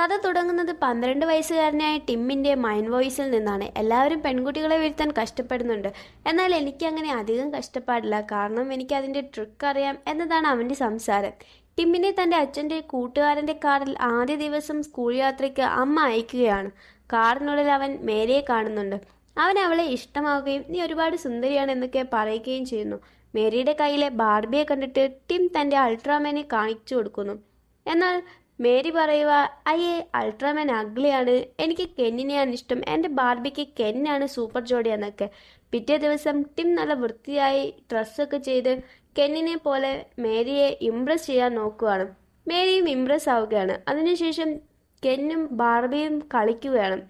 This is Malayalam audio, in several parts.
കഥ തുടങ്ങുന്നത് പന്ത്രണ്ട് വയസ്സുകാരനായ ടിമ്മിന്റെ മൈൻഡ് വോയിസിൽ നിന്നാണ്. എല്ലാവരും പെൺകുട്ടികളെ വീഴ്ത്താൻ കഷ്ടപ്പെടുന്നുണ്ട്. എന്നാൽ എനിക്ക് അങ്ങനെ അധികം കഷ്ടപ്പാടില്ല. കാരണം എനിക്ക് അതിന്റെ ട്രിക്ക് അറിയാം എന്നതാണ് അവന്റെ സംസാരം. ടിമ്മിനെ തന്റെ അച്ഛന്റെ കൂട്ടുകാരന്റെ കാറിൽ ആദ്യ ദിവസം സ്കൂൾ യാത്രയ്ക്ക് അമ്മ അയക്കുകയാണ്. കാറിനുള്ളിൽ അവൻ മേരിയെ കാണുന്നുണ്ട്. അവൻ അവളെ ഇഷ്ടമാവുകയും നീ ഒരുപാട് സുന്ദരിയാണ് എന്നൊക്കെ പറയുകയും ചെയ്യുന്നു. മേരിയുടെ കയ്യിലെ ബാർബിയെ കണ്ടിട്ട് ടിം തന്റെ അൾട്രാമാനെ കാണിച്ചു കൊടുക്കുന്നു. എന്നാൽ മേരി പറയുക അയ്യേ അൾട്രാമാൻ അഗ്ലിയാണ്. എനിക്ക് കെന്നിനെയാണ് ഇഷ്ടം. എന്റെ ബാർബിക്ക് കെന്നാണ് സൂപ്പർ ജോഡി എന്നൊക്കെ പിറ്റേ ദിവസം ടിം നല്ല വൃത്തിയായി ഡ്രസ്സൊക്കെ ചെയ്ത് കെന്നിനെ പോലെ മേരിയെ ഇംപ്രസ് ചെയ്യാൻ നോക്കുകയാണ് മേരിയും ഇംപ്രസ് ആവുകയാണ്. അതിനുശേഷം കെന്നും ബാർബിയും കളിക്കുകയാണ്.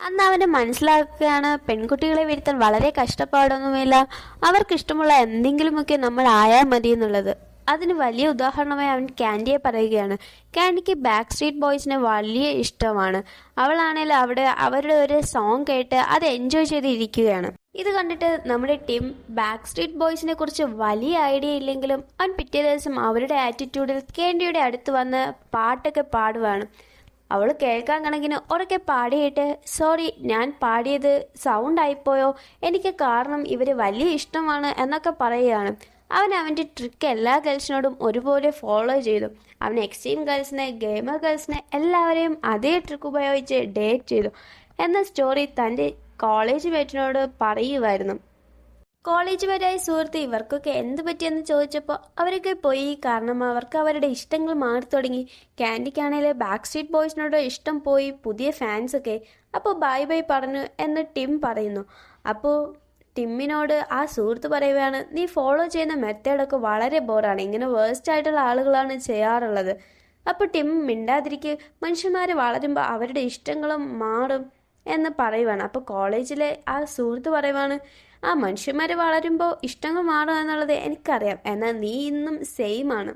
അന്ന് അവന് മനസ്സിലാക്കുകയാണ് പെൺകുട്ടികളെ വീഴ്ത്താൻ വളരെ കഷ്ടപ്പാടൊന്നുമില്ല. അവർക്കിഷ്ടമുള്ള എന്തെങ്കിലുമൊക്കെ നമ്മൾ ആയാൽ മതി എന്നുള്ളത്. അതിന് വലിയ ഉദാഹരണമായി അവൻ കാൻഡിയെ പറയുകയാണ്. കാൻഡിക്ക് ബാക്ക് സ്ട്രീറ്റ് ബോയ്സിനെ വലിയ ഇഷ്ടമാണ്. അവളാണെങ്കിൽ അവിടെ അവരുടെ ഒരു സോങ് കേട്ട് അത് എൻജോയ് ചെയ്ത് ഇരിക്കുകയാണ് ഇത് കണ്ടിട്ട് നമ്മുടെ ടീം ബാക്ക് സ്ട്രീറ്റ് ബോയ്സിനെ കുറിച്ച് വലിയ ഐഡിയ ഇല്ലെങ്കിലും അവൻ പിറ്റേ ദിവസം അവരുടെ ആറ്റിറ്റ്യൂഡിൽ കാൻഡിയുടെ അടുത്ത് വന്ന് പാട്ടൊക്കെ പാടുവാണ്. അവൾ കേൾക്കാൻ കണക്കിന് ഉറക്കെ പാടിയിട്ട് സോറി ഞാൻ പാടിയത് സൗണ്ട് ആയിപ്പോയോ? എനിക്ക് കാരണം ഇവർ വലിയ ഇഷ്ടമാണ് എന്നൊക്കെ പറയുകയാണ്. അവൻ അവന്റെ ട്രിക്ക് എല്ലാ ഗേൾസിനോടും ഒരുപോലെ ഫോളോ ചെയ്തു. അവൻ എക്സ്ട്രീം ഗേൾസിനെ ഗെയിമർ ഗേൾസിനെ എല്ലാവരെയും അതേ ട്രിക്ക് ഉപയോഗിച്ച് ഡേറ്റ് ചെയ്തു. എന്ന സ്റ്റോറി തന്റെ കോളേജ് മേറ്റിനോട് പറയുമായിരുന്നു കോളേജ് വരായ സുഹൃത്ത് ഇവർക്കൊക്കെ എന്ത് പറ്റിയെന്ന് ചോദിച്ചപ്പോൾ അവരൊക്കെ പോയി. കാരണം അവർക്ക് അവരുടെ ഇഷ്ടങ്ങൾ മാറി തുടങ്ങി. ക്യാൻഡിക്കാണേലെ ബാക്ക് സ്ട്രീറ്റ് ബോയ്സിനോട് ഇഷ്ടം പോയി. പുതിയ ഫാൻസൊക്കെ അപ്പോൾ ബൈ ബൈ പറഞ്ഞു എന്ന് ടിം പറയുന്നു. അപ്പോൾ ടിമ്മിനോട് ആ സുഹൃത്ത് പറയുകയാണ് നീ ഫോളോ ചെയ്യുന്ന മെത്തേഡൊക്കെ വളരെ ബോറാണ്. ഇങ്ങനെ വേസ്റ്റ് ആയിട്ടുള്ള ആളുകളാണ് ചെയ്യാറുള്ളത്. അപ്പോൾ ടിം മിണ്ടാതിരിക്കെ മനുഷ്യന്മാർ വളരുമ്പോൾ അവരുടെ ഇഷ്ടങ്ങളും മാറും എന്ന് പറയുവാണ്. അപ്പോൾ കോളേജിലെ ആ സുഹൃത്ത് പറയുവാണ് ആ മനുഷ്യന്മാർ വളരുമ്പോൾ ഇഷ്ടങ്ങൾ മാറുക എന്നുള്ളത് എനിക്കറിയാം. എന്നാൽ നീ ഇന്നും സെയിം ആണ്.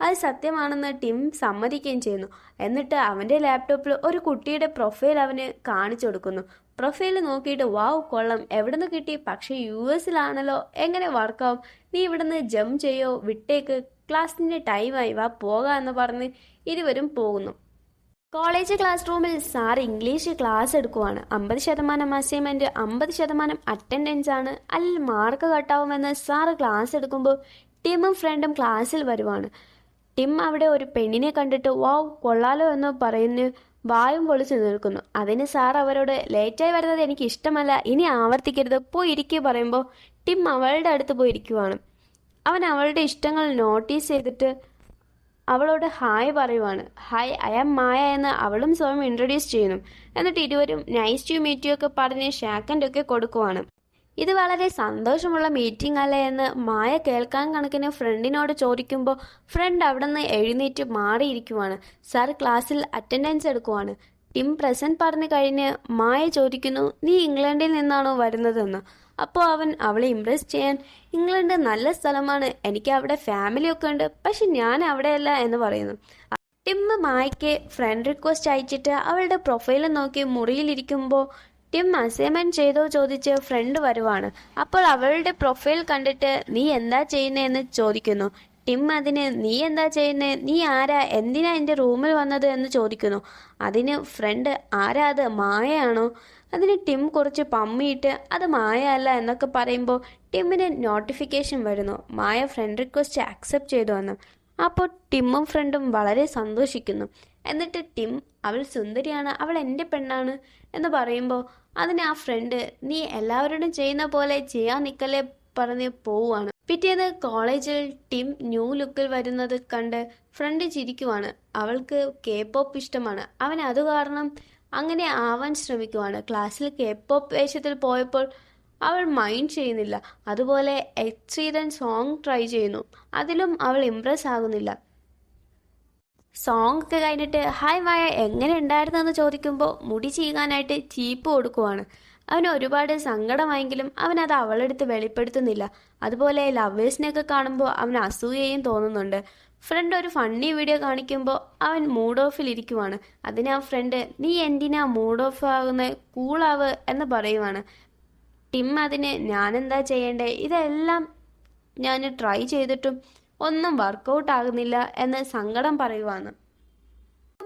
അത് സത്യമാണെന്ന് ടിം സമ്മതിക്കുകയും ചെയ്യുന്നു. എന്നിട്ട് അവന്റെ ലാപ്ടോപ്പിൽ ഒരു കുട്ടിയുടെ പ്രൊഫൈൽ അവന് കാണിച്ചു കൊടുക്കുന്നു. പ്രൊഫൈൽ നോക്കിയിട്ട് വാവ് കൊള്ളം. എവിടെ നിന്ന് കിട്ടി? പക്ഷേ യു എസിലാണല്ലോ. എങ്ങനെ വർക്കാവും? നീ ഇവിടുന്ന് ജം ചെയ്യോ? വിട്ടേക്ക്. ക്ലാസ്സിന്റെ ടൈമായി. വാ പോകാം എന്ന് പറഞ്ഞ് ഇരുവരും പോകുന്നു. കോളേജ് ക്ലാസ് റൂമിൽ സാർ ഇംഗ്ലീഷ് ക്ലാസ് എടുക്കുവാണ്. അമ്പത് ശതമാനം അസൈൻമെന്റ് അമ്പത് ശതമാനം അറ്റൻഡൻസ് ആണ്. അല്ലെങ്കിൽ മാർക്ക് കട്ടാവുമെന്ന് സാറ് ക്ലാസ് എടുക്കുമ്പോൾ ടീമും ഫ്രണ്ടും ക്ലാസ്സിൽ വരുവാണ്. ടിം അവിടെ ഒരു പെണ്ണിനെ കണ്ടിട്ട് വാവ് കൊള്ളാലോ എന്ന് പറയുന്നു വായും പൊളിച്ചു നിൽക്കുന്നു. അതിന് സാർ അവരോട് ലേറ്റായി വരുന്നത് എനിക്ക് ഇഷ്ടമല്ല ഇനി ആവർത്തിക്കരുത് പോയി ഇരിക്കുക പറയുമ്പോൾ ടിം അവളുടെ അടുത്ത് പോയി ഇരിക്കുവാണ്. അവൻ അവളുടെ ഇഷ്ടങ്ങൾ നോട്ടീസ് ചെയ്തിട്ട് അവളോട് ഹായ് പറയുവാണ്. ഹായ് ഐ ആം മായ എന്ന് അവളും സ്വയം ഇൻട്രൊഡ്യൂസ് ചെയ്യുന്നു. എന്നിട്ട് ഇരുവരും നൈസ് ടു മീറ്റ് യു ഒക്കെ പറഞ്ഞ് ഷാക്കന്റെ ഒക്കെ കൊടുക്കുവാണ്. ഇത് വളരെ സന്തോഷമുള്ള മീറ്റിംഗ് അല്ലേ എന്ന് മായ കേൾക്കാൻ കണക്കിന് ഫ്രണ്ടിനോട് ചോദിക്കുമ്പോൾ ഫ്രണ്ട് അവിടെ നിന്ന് എഴുന്നേറ്റ് മാറിയിരിക്കുവാണ്. സാർ ക്ലാസ്സിൽ അറ്റൻഡൻസ് എടുക്കുവാണ്. ടിം പ്രസന്റ് പറഞ്ഞു കഴിഞ്ഞ് മായ ചോദിക്കുന്നു നീ ഇംഗ്ലണ്ടിൽ നിന്നാണോ വരുന്നതെന്ന്? അപ്പോൾ അവൻ അവളെ ഇംപ്രസ് ചെയ്യാൻ ഇംഗ്ലണ്ട് നല്ല സ്ഥലമാണ്. എനിക്ക് അവിടെ ഫാമിലി ഒക്കെ ഉണ്ട്. പക്ഷെ ഞാൻ അവിടെയല്ല എന്ന് പറയുന്നു. ടിം മായ്ക്ക് ഫ്രണ്ട് റിക്വസ്റ്റ് അയച്ചിട്ട് അവളുടെ പ്രൊഫൈൽ നോക്കി മുറിയിലിരിക്കുമ്പോൾ ടിം അസൈൻമെന്റ് ചെയ്തോ ചോദിച്ച് ഫ്രണ്ട് വരുവാണ്. അപ്പോൾ അവളുടെ പ്രൊഫൈൽ കണ്ടിട്ട് നീ എന്താ ചെയ്യുന്നതെന്ന് ചോദിക്കുന്നു. ടിം അതിന് നീ എന്താ ചെയ്യുന്നത് നീ ആരാ? എന്തിനാ എന്റെ റൂമിൽ വന്നത്? എന്ന് ചോദിക്കുന്നു. അതിന് ഫ്രണ്ട് ആരാ അത്? മായയാണോ? അതിന് ടിം കുറച്ച് പമ്മിയിട്ട് അത് മായ അല്ല എന്നൊക്കെ പറയുമ്പോൾ ടിമ്മിന് നോട്ടിഫിക്കേഷൻ വരുന്നു. മായ ഫ്രണ്ട് റിക്വസ്റ്റ് ആക്സെപ്റ്റ് ചെയ്തു വന്നു അപ്പോൾ ടിമ്മും ഫ്രണ്ടും വളരെ സന്തോഷിക്കുന്നു. എന്നിട്ട് ടിം അവൾ സുന്ദരിയാണ് അവൾ എന്റെ പെണ്ണാണ് എന്ന് പറയുമ്പോൾ അതിന് ആ ഫ്രണ്ട് നീ എല്ലാവരോടും ചെയ്യുന്ന പോലെ ചെയ്യാൻ നിൽക്കലേ പറഞ്ഞ് പോവുകയാണ് പിറ്റേന്ന് കോളേജിൽ ടിം ന്യൂ ലുക്കിൽ വരുന്നത് കണ്ട് ഫ്രണ്ട് ചിരിക്കുവാണ്. അവൾക്ക് കെ പോപ്പ് ഇഷ്ടമാണ്. അവൻ അത് കാരണം അങ്ങനെ ആവാൻ ശ്രമിക്കുവാണ്. ക്ലാസ്സിൽ കെ പോപ്പ് വേഷത്തിൽ പോയപ്പോൾ അവൾ മൈൻഡ് ചെയ്യുന്നില്ല. അതുപോലെ എക്സീഡൻ സോങ് ട്രൈ ചെയ്യുന്നു. അതിലും അവൾ ഇംപ്രസ് ആകുന്നില്ല. സോങ് ഒക്കെ കഴിഞ്ഞിട്ട് ഹായ് മായ എങ്ങനെ ഉണ്ടായിരുന്നു? എന്ന് ചോദിക്കുമ്പോൾ മുടി ചെയ്യാനായിട്ട് ചീപ്പ് കൊടുക്കുവാണ്. അവന് ഒരുപാട് സങ്കടമായെങ്കിലും അവൻ അത് അവളെടുത്ത് വെളിപ്പെടുത്തുന്നില്ല. അതുപോലെ ലവേഴ്സിനെയൊക്കെ കാണുമ്പോൾ അവൻ അസൂയയും തോന്നുന്നുണ്ട്. ഫ്രണ്ട് ഒരു ഫണ്ണി വീഡിയോ കാണിക്കുമ്പോൾ അവൻ മൂഡ് ഓഫിൽ ഇരിക്കുവാണ്. അതിന് ആ ഫ്രണ്ട് നീ എന്തിനാ മൂഡ് ഓഫ് ആകുന്ന? കൂളാവ് എന്ന് പറയുവാണ്. ടിം അതിന് ഞാനെന്താ ചെയ്യേണ്ടേ? ഇതെല്ലാം ഞാൻ ട്രൈ ചെയ്തിട്ടും ഒന്നും വർക്കൗട്ട് ആകുന്നില്ല എന്ന് സങ്കടം പറയുവാണ്.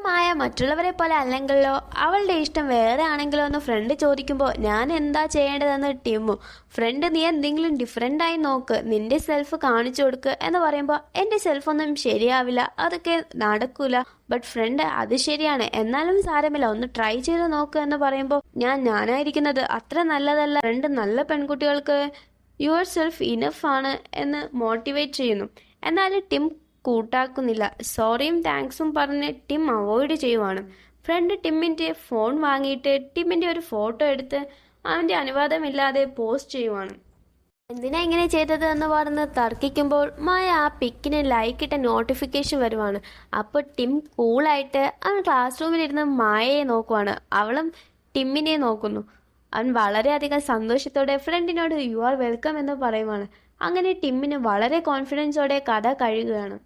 മായ മറ്റുള്ളവരെ പോലെ അല്ലെങ്കിലോ അവളുടെ ഇഷ്ടം വേറെ ആണെങ്കിലോ എന്ന് ഫ്രണ്ട് ചോദിക്കുമ്പോൾ ഞാൻ എന്താ ചെയ്യേണ്ടതെന്ന് ടീമോ? ഫ്രണ്ട് നീ എന്തെങ്കിലും ഡിഫറെന്റ് ആയി നോക്ക്. നിന്റെ സെൽഫ് കാണിച്ചു കൊടുക്ക്. എന്ന് പറയുമ്പോൾ എന്റെ സെൽഫൊന്നും ശരിയാവില്ല. അതൊക്കെ നടക്കൂല. ബട്ട് ഫ്രണ്ട് അത് ശരിയാണ്. എന്നാലും സാരമില്ല. ഒന്ന് ട്രൈ ചെയ്ത് നോക്ക് എന്ന് പറയുമ്പോൾ ഞാൻ ഞാനായിരിക്കുന്നത് അത്ര നല്ലതല്ല. ഫ്രണ്ട് നല്ല പെൺകുട്ടികൾക്ക് യുവർ സെൽഫ് ഇനഫ് ആണ് എന്ന് മോട്ടിവേറ്റ് ചെയ്യുന്നു. എന്നാൽ ടിം കൂട്ടാക്കുന്നില്ല. സോറിയും താങ്ക്സും പറഞ്ഞ് ടിം അവോയ്ഡ് ചെയ്യുവാണ്. ഫ്രണ്ട് ടിമ്മിന്റെ ഫോൺ വാങ്ങിയിട്ട് ടിമ്മിന്റെ ഒരു ഫോട്ടോ എടുത്ത് അവന്റെ അനുവാദമില്ലാതെ പോസ്റ്റ് ചെയ്യുവാണ്. എന്തിനാ ഇങ്ങനെ ചെയ്തത് എന്ന് പറഞ്ഞ് തർക്കിക്കുമ്പോൾ മായ ആ പിക്കിന് ലൈക്ക് ഇട്ട നോട്ടിഫിക്കേഷൻ വരുവാണ്. അപ്പോൾ ടിം കൂളായിട്ട് അവൻ ക്ലാസ് റൂമിലിരുന്ന് മായയെ നോക്കുവാണ്. അവളും ടിമ്മിനെ നോക്കുന്നു. അവൻ വളരെയധികം സന്തോഷത്തോടെ ഫ്രണ്ടിനോട് യു ആർ വെൽക്കം എന്ന് പറയുവാണ്. അങ്ങനെ ടിമ്മിന് വളരെ കോൺഫിഡൻസോടെ കഥ കഴിയുകയാണ്.